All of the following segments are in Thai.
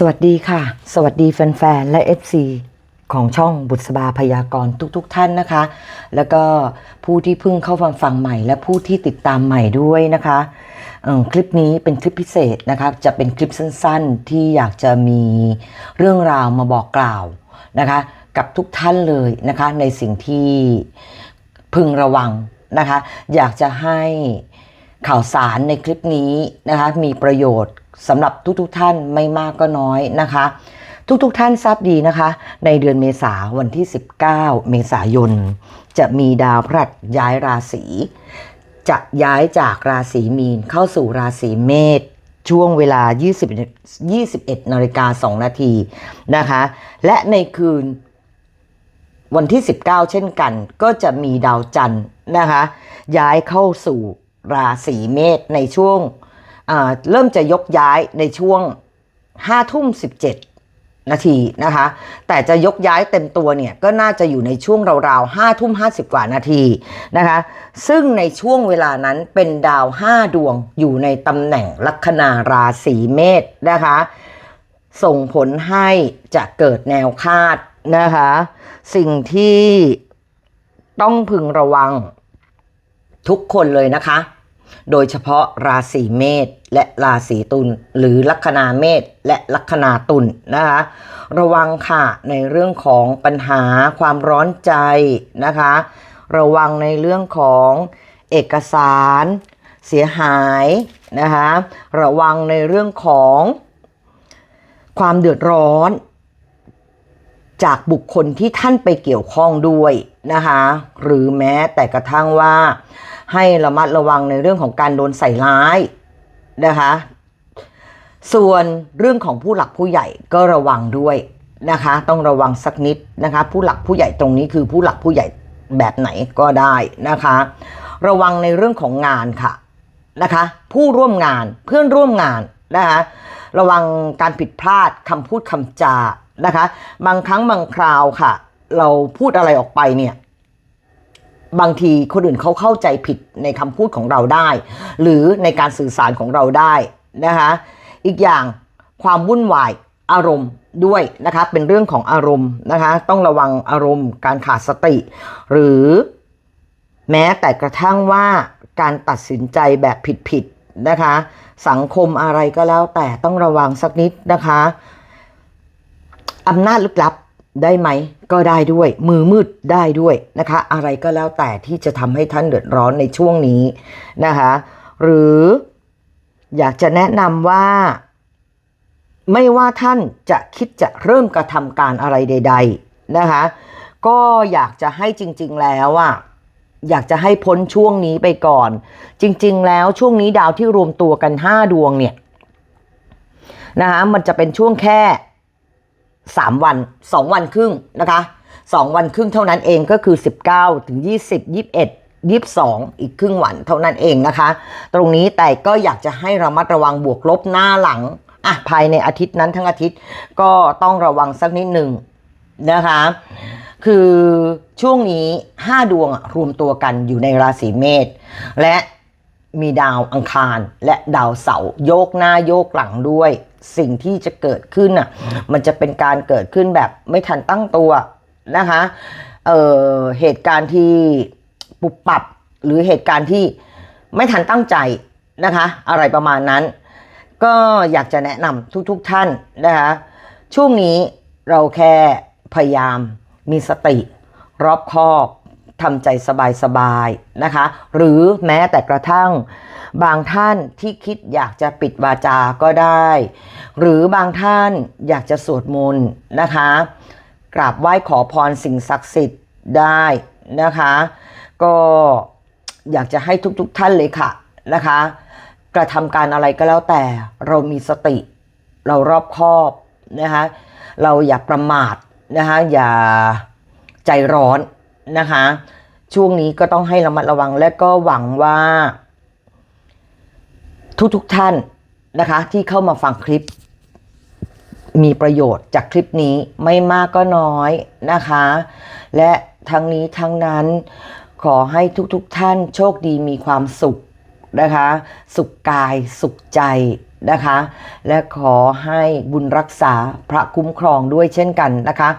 สวัสดีค่ะ สวัสดีแฟนๆ และ FC ของช่องบุษบาพยากรณ์ทุกๆทท่านนะคะ แล้วก็ผู้ที่เพิ่งเข้าฟังฟังใหม่ และผู้ที่ติดตามใหม่ด้วยนะคะคลิปนี้เป็นคลิปพิเศษนะคะจะเป็นคลิปสั้นๆ ที่อยากจะมีเรื่องราวมาบอกกล่าวนะคะ กับทุกท่านเลยนะคะในสิ่งที่พึงระวังนะคะ อยากจะให้ข่าวสารในคลิปนี้นะคะมีประโยชน์ สำหรับทุกๆทท่านไม่มากก็น้อยนะคะ ทุกๆทท่านทราบดีนะคะ ในเดือนเมษาวันที่ 19 เมษายน จะมีดาวพฤหัสย้ายราศีจะย้ายจากราศีมีนเข้าสู่ราศีเมษช่วงเวลา 20 21นาฬิกา2นาทีนะคะ และในคืนวันที่ 19 เช่นกัน ก็จะมีดาวจันทร์นะคะ ย้ายเข้าสู่ราศีเมษในช่วง เริ่มจะยกย้ายในช่วง5ทุ่ม17 นาทีนะคะ แต่จะยกย้ายเต็มตัวเนี่ยก็น่าจะอยู่ในช่วงราวๆ5ทุ่ม50 กว่านาทีนะคะ ซึ่งในช่วงเวลานั้นเป็นดาว 5 ดวงอยู่ในตำแหน่งลัคนาราศีเมษนะคะ ส่งผลให้จะเกิดแนวคาดนะคะ สิ่งที่ต้องพึงระวังทุกคนเลยนะคะ โดยเฉพาะราศีเมษและราศีตุลหรือลัคนาเมษและลัคนาตุลนะคะ ระวังค่ะในเรื่องของปัญหาความร้อนใจนะคะ ระวังในเรื่องของเอกสาร เสียหายนะคะ ระวังในเรื่องของความเดือดร้อน จากบุคคลที่ท่านไปเกี่ยวข้องด้วยนะคะหรือแม้แต่กระทั่งว่า ให้ระมัดระวังในเรื่องของการโดนใส่ร้ายนะคะส่วนเรื่องของผู้หลักผู้ใหญ่ก็ระวังด้วยนะคะต้องระวังสักนิดนะคะผู้หลักผู้ใหญ่ตรงนี้คือผู้หลักผู้ใหญ่แบบไหนก็ได้นะคะ ระวังในเรื่องของงานค่ะนะคะผู้ร่วมงานเพื่อนร่วมงานนะคะระวังการผิดพลาดคำพูดคำจา นะคะ บางครั้งบางคราวค่ะ เราพูดอะไรออกไปเนี่ย บางทีคนอื่นเขาเข้าใจผิดในคำพูดของเราได้ หรือในการสื่อสารของเราได้นะคะ อีกอย่างความวุ่นวายอารมณ์ด้วยนะคะ เป็นเรื่องของอารมณ์นะคะ ต้องระวังอารมณ์ การขาดสติ หรือแม้แต่กระทั่งว่าการตัดสินใจแบบผิดๆนะคะ สังคมอะไรก็แล้วแต่ต้องระวังสักนิดนะคะ อำนาจลึกลับได้ไหมก็ได้ด้วย มือมืดได้ด้วยนะคะ อะไรก็แล้วแต่ที่จะทำให้ท่านเดือดร้อนในช่วงนี้นะคะ หรืออยากจะแนะนำว่า ไม่ว่าท่านจะคิดจะเริ่มกระทำการอะไรใด ๆนะคะ ก็อยากจะให้จริง ๆแล้วอะอยากจะให้พ้นช่วงนี้ไปก่อน จริง ๆ แล้วช่วงนี้ดาวที่รวมตัวกัน 5 ดวงเนี่ยนะคะมันจะเป็นช่วงแค่ 3 วัน 2 วันครึ่งนะคะ2 วันครึ่งเท่านั้นเองก็คือ 19 ถึง 20 21 22 อีกครึ่งวันเท่านั้นเองนะคะ ตรงนี้แต่ก็อยากจะให้ระมัดระวังบวกลบหน้าหลังอะภายในอาทิตย์นั้นทั้งอาทิตย์ก็ต้องระวังสักนิดหนึ่งนะคะ คือช่วงนี้ 5 ดวงอะรวมตัวกันอยู่ในราศีเมษและ มีดาวอังคารและดาวเสาร์โยกหน้าโยกหลังด้วย สิ่งที่จะเกิดขึ้นอะมันจะเป็นการเกิดขึ้นแบบไม่ทันตั้งตัวนะคะเอ่อเหตุการณ์ที่ปุบปับหรือเหตุการณ์ที่ไม่ทันตั้งใจนะคะ อะไรประมาณนั้น ก็อยากจะแนะนำทุกๆทท่านนะคะช่วงนี้เราแค่พยายามมีสติ รอบคอบ ทำใจสบายๆนะคะ หรือแม้แต่กระทั่งบางท่านที่คิดอยากจะปิดวาจาก็ได้ หรือบางท่านอยากจะสวดมนต์นะคะ กราบไหว้ขอพรสิ่งศักดิ์สิทธิ์ได้นะคะ ก็อยากจะให้ทุกๆทท่านเลยค่ะนะคะ กระทำการอะไรก็แล้วแต่เรามีสติ เรารอบคอบนะคะเราอย่าประมาทนะคะอย่าใจร้อน นะคะ ช่วงนี้ก็ต้องให้ระมัดระวังและก็หวังว่า ทุกๆทท่านนะคะ ที่เข้ามาฟังคลิป มีประโยชน์จากคลิปนี้ไม่มากก็น้อยนะคะ และทั้งนี้ทั้งนั้นขอให้ทุกๆทท่านโชคดีมีความสุขนะคะ สุขกายสุขใจ นะคะ และขอให้บุญรักษาพระคุ้มครองด้วยเช่นกันนะคะ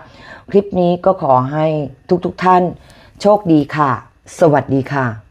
คลิปนี้ก็ขอให้ทุกๆทท่านโชคดีค่ะ สวัสดีค่ะ